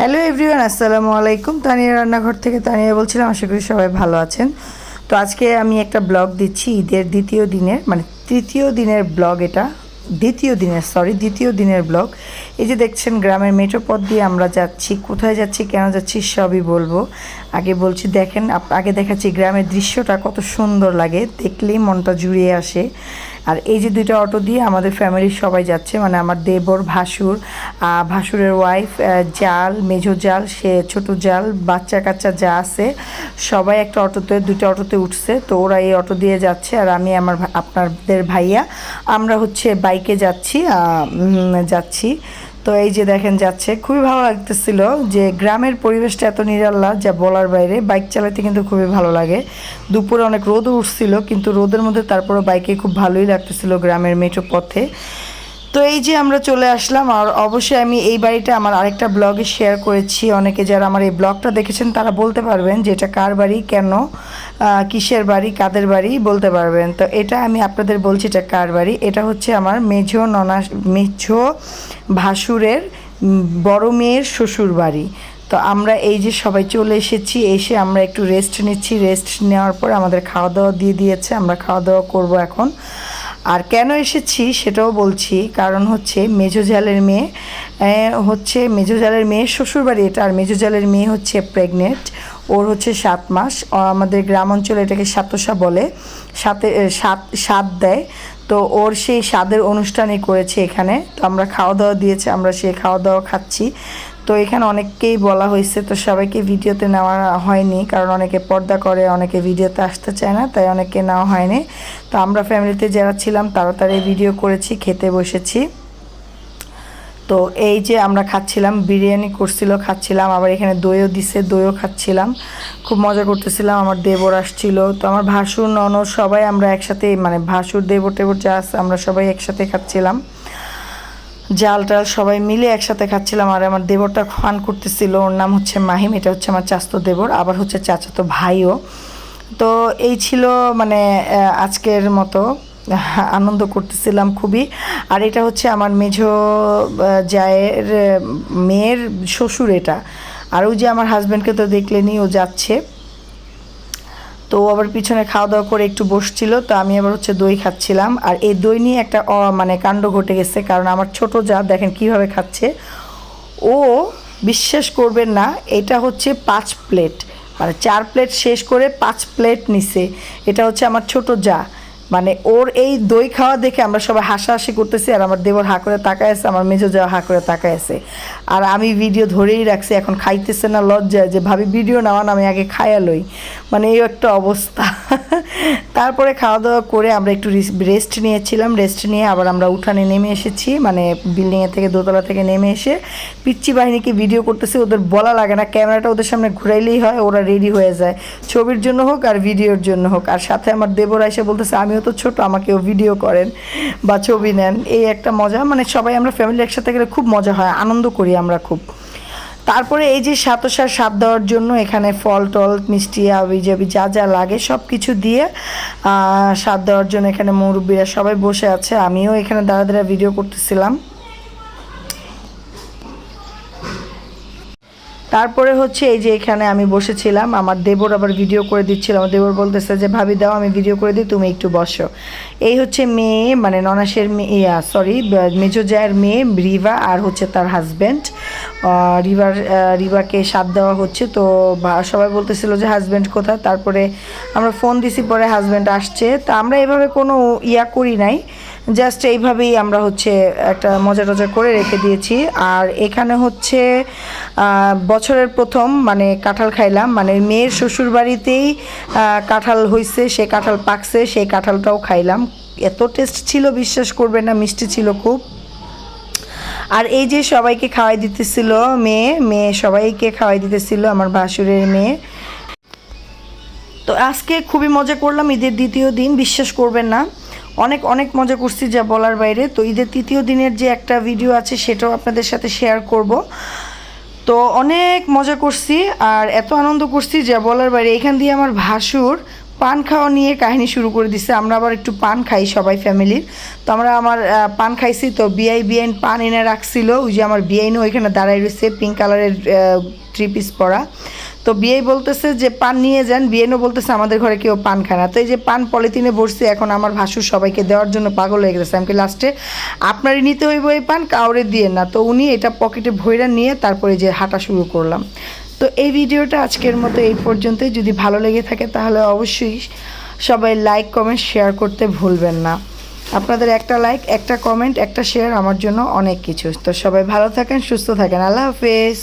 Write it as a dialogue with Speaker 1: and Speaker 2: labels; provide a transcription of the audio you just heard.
Speaker 1: Hello everyone আসসালামু আলাইকুম। তানিয়া রান্নাঘর থেকে তানিয়া বলছিলাম, আশা করি সবাই ভালো আছেন। তো আজকে আমি একটা ব্লগ দিচ্ছি, ঈদের দ্বিতীয় দিনের মানে তৃতীয় দিনের ব্লগ এটা। দ্বিতীয় দিনের সরি দ্বিতীয় দিনের ব্লগ। এই যে দেখছেন, গ্রামের মেট্রো পথ দিয়ে আমরা যাচ্ছি, কোথায় যাচ্ছি, কেন যাচ্ছি, সবই বলব। আগে বলছি, দেখেন আগে দেখাচ্ছি গ্রামের দৃশ্যটা কত সুন্দর লাগে, দেখলেই মনটা জুড়িয়ে আসে। আর এই যে দুইটা অটো দিয়ে আমাদের ফ্যামিলির সবাই যাচ্ছে মানে আমার দেবর, ভাসুর ভাসুরের ওয়াইফ জাল, মেঝো জাল, সে ছোট জাল, বাচ্চা কাচ্চা যা আছে, সবাই একটা অটোতে, দুইটা অটোতে উঠছে, তো ওরা এই অটো দিয়ে যাচ্ছে আর আমি আমার আপনাদের ভাইয়া, আমরা হচ্ছে বাইকে যাচ্ছি যাচ্ছি। তো এই যে দেখেন যাচ্ছে, খুবই ভালো লাগতেছিল যে গ্রামের পরিবেশটা এত নিরাল্লা যা বলার বাইরে, বাইক চালাতে কিন্তু খুবই ভালো লাগে। দুপুরে অনেক রোদ উঠছিল, কিন্তু রোদের মধ্যে তারপরও বাইকে খুব ভালোই লাগতেছিল গ্রামের মেট্রো পথে। তো এই যে আমরা চলে আসলাম, আর অবশ্যই আমি এই বাড়িটা আমার আরেকটা ব্লগে শেয়ার করেছি। অনেকে যারা আমার এই ব্লগটা দেখেছেন, তারা বলতে পারবেন যে এটা কার বাড়ি, কেন কিসের বাড়ি, কাদের বাড়ি, বলতে পারবেন। তো এটা আমি আপনাদের বলছি এটা কার বাড়ি। এটা হচ্ছে আমার মেঝো ননা, মেঝো ভাসুরের বড় মেয়ের শ্বশুর বাড়ি। তো আমরা এই যে সবাই চলে এসেছি, এসে আমরা একটু রেস্ট নিচ্ছি। রেস্ট নেওয়ার পর আমাদের খাওয়া দাওয়া দিয়ে দিয়েছে, আমরা খাওয়া দাওয়া করব এখন। আর কেন এসেছি সেটাও বলছি, কারণ হচ্ছে মেজো জালের মেয়ে হচ্ছে মেজো জালের মেয়ের শ্বশুরবাড়ি এটা, আর মেজো জালের মেয়ে হচ্ছে প্রেগনেন্ট ওর হচ্ছে সাত মাস আমাদের গ্রাম অঞ্চলে এটাকে সাতসা বলে সাথে সাত সাত দেয়, তো ওর সেই স্বাদের অনুষ্ঠানই করেছে এখানে, তো আমরা খাওয়া দাওয়া দিয়েছে, আমরা সেই খাওয়া দাওয়া খাচ্ছি তো এখানে অনেককেই বলা হয়েছে, তো সবাইকে ভিডিওতে নেওয়া হয়নি, কারণ অনেকে পর্দা করে, অনেকে ভিডিওতে আসতে চায় না, তাই অনেকে নেওয়া হয়নি। তো আমরা ফ্যামিলিতে যারা ছিলাম তাড়াতাড়ি ভিডিও করেছি, খেতে বসেছি। তো এই যে আমরা খাচ্ছিলাম, বিরিয়ানি করছিল, খাচ্ছিলাম, আবার এখানে দইও দিছে, দইও খাচ্ছিলাম। খুব মজা করতেছিলাম, আমার দেবর আসছিল। তো আমার ভাসুর, ননদ সবাই আমরা একসাথে মানে ভাসুর দেবর টেবর যা আমরা সবাই একসাথে খাচ্ছিলাম। জাল টাল সবাই মিলে একসাথে খাচ্ছিলাম, আর আমার দেবরটা খান করতেছিল, ওর নাম হচ্ছে মাহিম, এটা হচ্ছে আমার চাস্তো দেবর, আবার হচ্ছে চাচাতো ভাইও। তো এই ছিল মানে আজকের মতো আনন্দ করতেছিলাম খুবই। আর এটা হচ্ছে আমার মেঝো জায়ের মেয়ের শ্বশুর এটা। আর ওই যে আমার হাজব্যান্ডকে তো দেখলেনি ও যাচ্ছে। তো আবার পিছনে খাওয়া দাওয়া করে একটু বসছিল, তো আমি আবার হচ্ছে দই খাচ্ছিলাম। আর এই দই নিয়ে একটা মানে কাণ্ড ঘটে গেছে, কারণ আমার ছোট যা, দেখেন কীভাবে খাচ্ছে। ও বিশ্বাস করবেন না, এটা হচ্ছে পাঁচ প্লেট। মানে চার প্লেট শেষ করে পাঁচ প্লেট নিছে। এটা হচ্ছে আমার ছোট যা। মানে ওর এই দই খাওয়া দেখে আমরা সবাই হাসাহাসি করতেছি আর আমার দেবর হা করে তাকায় আছে, আমার মেজো যাওয়া হা করে তাকায় আছে। আর আমি ভিডিও ধরেই রাখছি, এখন খাইতেছে না, লজ্জায় যে, ভাবি ভিডিও নেওয়ান আমি আগে খায়া লই। মানে এই একটা অবস্থা। তারপরে খাওয়া দাওয়া করে আমরা একটু রেস্ট নিয়েছিলাম রেস্ট নিয়ে আবার আমরা উঠানে নেমে এসেছি মানে বিল্ডিংয়ের থেকে দোতলা থেকে নেমে এসে পিচ্চি বাহিনীকে ভিডিও করতেছি, ওদের বলা লাগে না, ক্যামেরাটা ওদের সামনে ঘুরাইলেই হয়, ওরা রেডি হয়ে যায়, ছবির জন্য হোক আর ভিডিওর জন্য হোক। আর সাথে আমার দেবরা এসে বলতেছে আমিও তো ছোট, আমাকেও ভিডিও করেন বা ছবি নেন, এই একটা মজা। মানে সবাই আমরা ফ্যামিলি একসাথে গেলে খুব মজা হয়, আনন্দ করি আমরা খুব। তারপরে এই যে সাতসার স্বাদ দেওয়ার জন্য এখানে ফল টল, মিষ্টি আবি জাবি যা যা লাগে সব কিছু দিয়ে স্বাদ দেওয়ার জন্য এখানে মুরব্বীরা সবাই বসে আছে। আমিও এখানে দাঁড়া দাঁড়া ভিডিও করতেছিলাম। তারপরে হচ্ছে এই যে এখানে আমি বসেছিলাম, আমার দেবর আবার ভিডিও করে দিচ্ছিল। আমার দেবর বলতেছে যে, ভাবি, দাও, আমি ভিডিও করে দিই, তুমি একটু বসো। এই হচ্ছে মেয়ে মানে ননাসের মেয়ে সরি মেজো জায়ের মেয়ে, রিভা, আর হচ্ছে তার হাজব্যান্ড রিভার রিভাকে সাথ দেওয়া হচ্ছে। তো সবাই বলতেছিল যে হাজব্যান্ড কোথায়? তারপরে আমরা ফোন দিছি, পরে হাজব্যান্ড আসছে। তা আমরা এভাবে কোনো ইয়া করি নাই। জাস্ট এইভাবেই আমরা হচ্ছে একটা মজা টজা করে রেখে দিয়েছি। আর এখানে হচ্ছে বছরের প্রথম মানে কাঁঠাল খাইলাম। মানে মেয়ের শ্বশুর বাড়িতেই কাঁঠাল হইছে, সে কাঁঠাল পাকছে সেই কাঁঠালটাও খাইলাম। এত টেস্ট ছিল, বিশ্বাস করবে না, মিষ্টি ছিল খুব। আর এই যে সবাইকে খাওয়াই দিতেছিল মেয়ে মেয়ে সবাইকে খাওয়াই দিতেছিল, আমার ভাসুরের মেয়ে। তো আজকে খুবই মজা করলাম, ঈদের দ্বিতীয় দিন, বিশ্বাস করবেন না। অনেক অনেক মজা করছি যা বলার বাইরে। তো ঈদের তৃতীয় দিনের যে একটা ভিডিও আছে, সেটাও আপনাদের সাথে শেয়ার করব। তো অনেক মজা করছি আর এত আনন্দ করছি যা বলার বাইরে। এখান দিয়ে আমার ভাসুর পান খাওয়া নিয়ে কাহিনী শুরু করে দিছে। আমরা আবার একটু পান খাই সবাই ফ্যামিলির তো আমরা আমার পান খাইছি, তো বিআই বিআইন পান এনে রাখছিল। ওই যে আমার বিআইনও ওইখানে দাঁড়াই রয়েছে পিঙ্ক কালারের থ্রি পিস পরা। তো বিয়ে বলতেছে যে, পান নিয়ে যান। বিয়েনও বলতেছে, আমাদের ঘরে কেউ পান খায় না। তো এই যে পান পলিথিনে বসছে এখন আমার ভাসুর সবাইকে দেওয়ার জন্য পাগল হয়ে গেছে। আমি লাস্টে আপনারই নিতে হইব এই পান, কাউরে দিয়ে না। তো উনি এটা পকেটে ভইরা নিয়ে তারপরে যে হাঁটা শুরু করলাম। তো এই ভিডিওটা আজকের মতো এই পর্যন্তই। যদি ভালো লেগে থাকে তাহলে অবশ্যই সবাই লাইক, কমেন্ট, শেয়ার করতে ভুলবেন না। আপনাদের একটা লাইক, একটা কমেন্ট, একটা শেয়ার আমার জন্য অনেক কিছু। তো সবাই ভালো থাকেন, সুস্থ থাকেন। আল্লাহ হাফেজ।